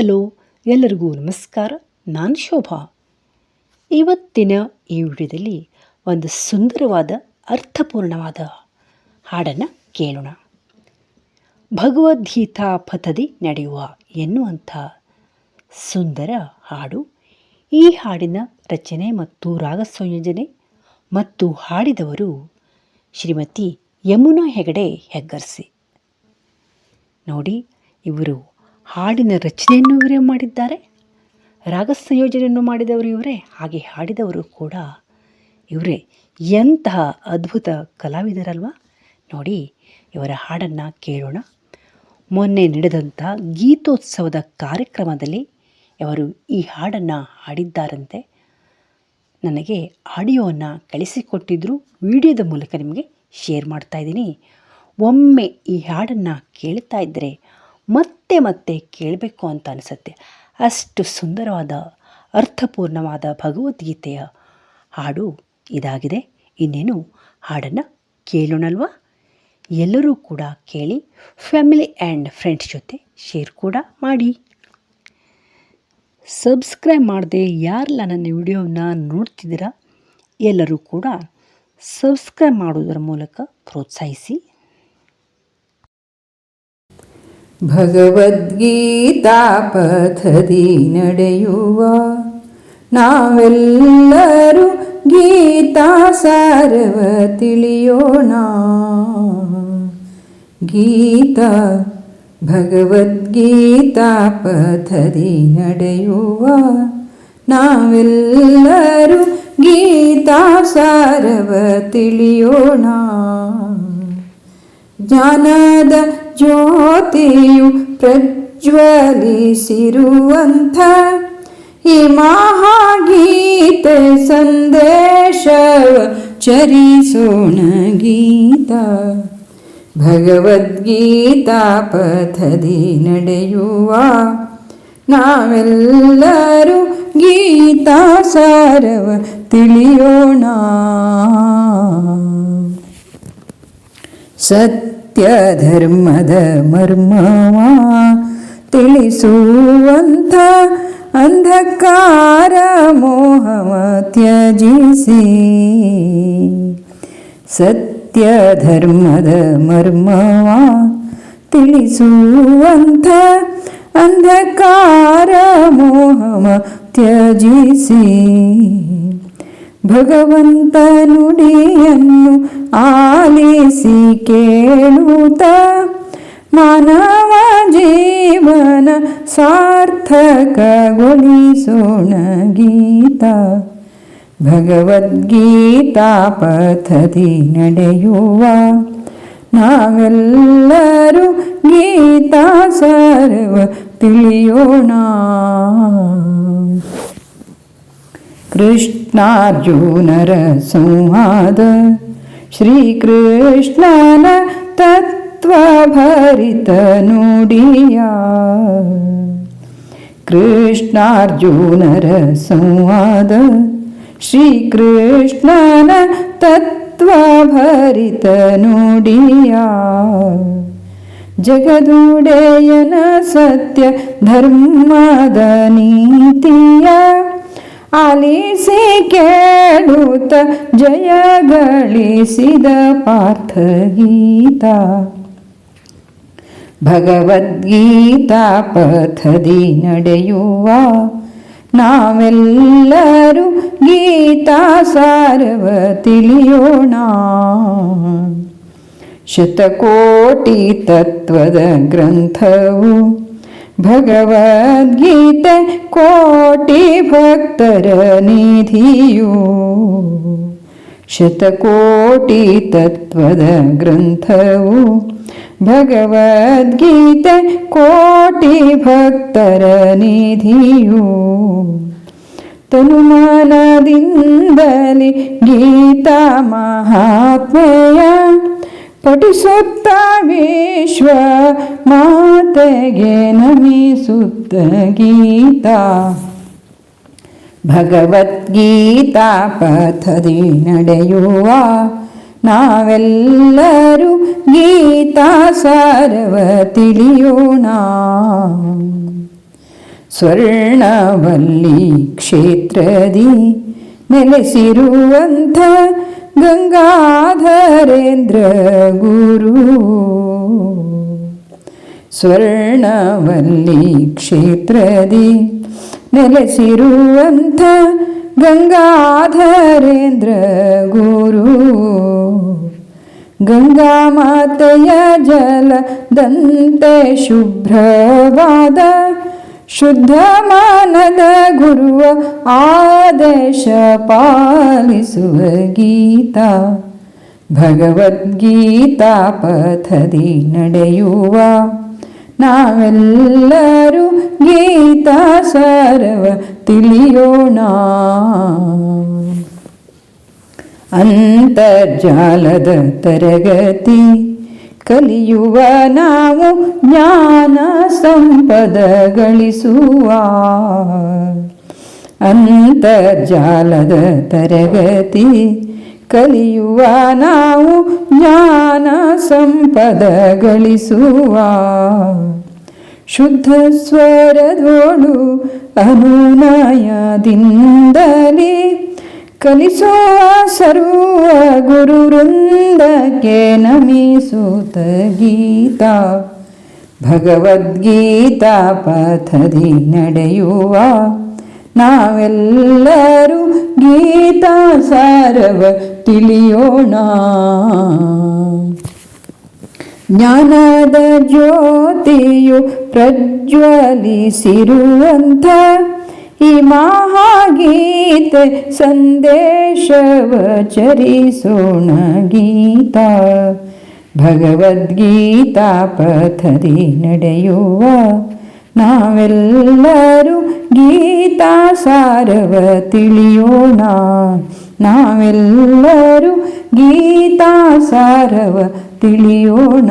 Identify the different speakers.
Speaker 1: Hello ಎಲ್ಲರಿಗೂ ನಮಸ್ಕಾರ, ನಾನು ಶೋಭಾ. ಇವತ್ತಿನ ಈ ವಿಡಿಯೋದಲ್ಲಿ ಒಂದು ಸುಂದರವಾದ, ಅರ್ಥಪೂರ್ಣವಾದ ಹಾಡನ್ನು ಕೇಳೋಣ. ಭಗವದ್ಗೀತಾ ಪಥದಿ ನಡೆಯುವ ಎನ್ನುವಂಥ ಸುಂದರ ಹಾಡು. ಈ ಹಾಡಿನ ರಚನೆ ಮತ್ತು ರಾಗ ಸಂಯೋಜನೆ ಮತ್ತು ಹಾಡಿದವರು ಶ್ರೀಮತಿ ಯಮುನಾ ಹೆಗಡೆ ಹೆಗ್ಗರ್ಸಿ. ನೋಡಿ, ಇವರು ಹಾಡಿನ ರಚನೆಯನ್ನು ಇವರೇ ಮಾಡಿದ್ದಾರೆ. ರಾಗ ಸಂಯೋಜನೆಯನ್ನು ಮಾಡಿದವರು ಇವರೇ, ಹಾಗೆ ಹಾಡಿದವರು ಕೂಡ ಇವರೇ. ಎಂತಹ ಅದ್ಭುತ ಕಲಾವಿದರಲ್ವ? ನೋಡಿ, ಇವರ ಹಾಡನ್ನು ಕೇಳೋಣ. ಮೊನ್ನೆ ನಡೆದಂಥ ಗೀತೋತ್ಸವದ ಕಾರ್ಯಕ್ರಮದಲ್ಲಿ ಅವರು ಈ ಹಾಡನ್ನು ಹಾಡಿದ್ದಾರಂತೆ. ನನಗೆ ಆಡಿಯೋವನ್ನು ಕಳಿಸಿಕೊಟ್ಟಿದ್ದರು ವಿಡಿಯೋದ ಮೂಲಕ ನಿಮಗೆ ಶೇರ್ ಮಾಡ್ತಾಯಿದ್ದೀನಿ ಒಮ್ಮೆ ಈ ಹಾಡನ್ನು ಕೇಳ್ತಾ ಇದ್ದರೆ ಮತ್ತೆ ಮತ್ತೆ ಕೇಳಬೇಕು ಅಂತ ಅನಿಸುತ್ತೆ. ಅಷ್ಟು ಸುಂದರವಾದ, ಅರ್ಥಪೂರ್ಣವಾದ ಭಗವದ್ಗೀತೆಯ ಹಾಡು ಇದಾಗಿದೆ. ಇನ್ನೇನು ಹಾಡನ್ನು ಕೇಳೋಣಲ್ವಾ? ಎಲ್ಲರೂ ಕೂಡ ಕೇಳಿ, ಫ್ಯಾಮಿಲಿ ಆ್ಯಂಡ್ ಫ್ರೆಂಡ್ಸ್ ಜೊತೆ ಶೇರ್ ಕೂಡ ಮಾಡಿ. ಸಬ್ಸ್ಕ್ರೈಬ್ ಮಾಡದೆ ಯಾರೆಲ್ಲ ನನ್ನ ವಿಡಿಯೋನ ನೋಡ್ತಿದ್ದೀರಾ, ಎಲ್ಲರೂ ಕೂಡ ಸಬ್ಸ್ಕ್ರೈಬ್ ಮಾಡುವುದರ ಮೂಲಕ ಪ್ರೋತ್ಸಾಹಿಸಿ.
Speaker 2: ಭಗವದ್ಗೀತಾ ಪಥದಿ ನಡೆಯುವ ನಾವೆಲ್ಲರೂ ಗೀತಾ ಸಾರವ ತಿಳಿಯೋಣ ಗೀತಾ ಭಗವದ್ಗೀತಾ ಪಥದಿ ನಡೆಯುವ ನಾವೆಲ್ಲರೂ ಗೀತಾ ಸಾರವ ತಿಳಿಯೋಣ ಜ್ಞಾನದ ಜ್ಯೋತಿಯು ಪ್ರಜ್ವಲಿಸಿರುವಂಥ ಈ ಮಹಾಗೀತೆ ಸಂದೇಶವ ಚರಿಸೋಣ ಗೀತ. ಭಗವದ್ಗೀತಾ ಪಥದಿ ನಡೆಯುವ ನಾವೆಲ್ಲರೂ ಗೀತಾ ಸಾರವ ತಿಳಿಯೋಣ ಸತ್ಯ ಧರ್ಮದ ಮರ್ಮವ ತಿಳಿಸುವಂಥ ಅಂಧಕಾರ ಮೋಹವ ತ್ಯಜಿಸಿ. ಸತ್ಯ ಧರ್ಮದ ಮರ್ಮವ ತಿಳಿಸುವಂಥ ಅಂಧಕಾರ ಮೋಹವ ತ್ಯಜಿಸಿ. ಭಗವಂತ ನುಡಿಯನ್ನು ಆಲಿಸಿ ಕೇಳುತ್ತ ಮಾನವ ಜೀವನ ಸಾರ್ಥಕಗೊಳಿಸೋಣ ಗೀತ. ಭಗವದ್ಗೀತಾ ಪಥದಿ ನಡೆಯುವ ನಾವೆಲ್ಲರೂ ಗೀತಾ ಸರ್ವ ತಿಳಿಯೋಣ. कृष्णार्जुनरसंवाद। श्रीकृष्णन तत्त्वभरितनुडिया। कृष्णार्जुनरसंवाद। श्रीकृष्णन तत्त्वभरितनुडिया। जगदुडेयन सत्य धर्मादनीतिया। ಆಲಿಸಿ ಕೇಳುತ್ತ ಜಯ ಗಳಿಸಿದ ಪಾರ್ಥ ಗೀತಾ. ಭಗವದ್ಗೀತಾ ಪಥದಿ ನಡೆಯುವ ನಾವೆಲ್ಲರೂ ಗೀತಾ ಸಾರವ ತಿಳಿಯೋಣ. ಶತಕೋಟಿ ತತ್ವದ ಗ್ರಂಥವು ಭಗವದ್ಗೀತೆ ಕೋಟಿ ಭಕ್ತರ ನಿಧಿಯು ಶತಕೋಟಿ ತತ್ವದ ಗ್ರಂಥವು ಭಗವದ್ಗೀತೆ ಕೋಟಿ ಭಕ್ತರ ನಿಧಿಯು ತನುಮಾನದಿಂದಲೇ ಗೀತಾ ಮಹಾತ್ಮೆಯ ಪಠಿಸುತ್ತ ವಿಶ್ವ ಮಾತೆಗೆ ನಮಿಸುತ್ತ ಗೀತಾ. ಭಗವದ್ಗೀತಾ ಪಥದಿ ನಡೆಯುವ ನಾವೆಲ್ಲರೂ ಗೀತಾ ಸಾರವ ತಿಳಿಯೋಣ. ಸ್ವರ್ಣವಲ್ಲಿ ಕ್ಷೇತ್ರದಿ ನೆಲೆಸಿರುವಂಥ ಗಂಗಾಧರೇಂದ್ರ ಗುರು. ಸ್ವರ್ಣವಲ್ಲಿ ಕ್ಷೇತ್ರದಿ ನೆಲೆಸಿರುವಂಥ ಗಂಗಾಧರೇಂದ್ರ ಗುರು. ಗಂಗಾ ಮಾತೆಯ ಜಲದಂತೆ ಶುಭ್ರವಾದ ಶುದ್ಧ ಮಾನದ ಗುರುವ ಆದೇಶ ಪಾಲಿಸುವ ಗೀತಾ. ಭಗವದ್ಗೀತಾ ಪಥದಿ ನಡೆಯುವ. ನಾವೆಲ್ಲರೂ ಗೀತಾ ಸಾರವ ತಿಳಿಯೋಣ. ಅಂತರ್ಜಾಲದ ತರಗತಿ ಕಲಿಯುವ ನಾವು ಜ್ಞಾನ ಸಂಪದ ಗಳಿಸುವ. ಅಂತರ್ಜಾಲದ ತರಗತಿ ಕಲಿಯುವ ನಾವು ಜ್ಞಾನ ಸಂಪದ ಗಳಿಸುವ. ಶುದ್ಧ ಸ್ವರದೋಳು ಅನುನಯದಿಂದಲೇ ಕಲಿಸುವ ಸರ್ವ ಗುರು ನಮಿಸುತ ಗೀತಾ. ಭಗವದ್ಗೀತಾ ಪಥದಿ ನಡೆಯುವ. ನಾವೆಲ್ಲರೂ ಗೀತಾ ಸಾರವ ತಿಳಿಯೋಣ. ಜ್ಞಾನದ ಜ್ಯೋತಿಯು ಪ್ರಜ್ವಲಿಸಿರುವಂಥ ಈ ಮಹಾಗೀತೆ ಸಂದೇಶವ ಚರಿಸೋಣ ಗೀತಾ ಭಗವದ್ಗೀತಾ ಪಥದಿ ನಡೆಯುವ ನಾವೆಲ್ಲರೂ ಗೀತಾ ಸಾರವ ತಿಳಿಯೋಣ. ನಾವೆಲ್ಲರೂ ಗೀತಾ ಸಾರವ ತಿಳಿಯೋಣ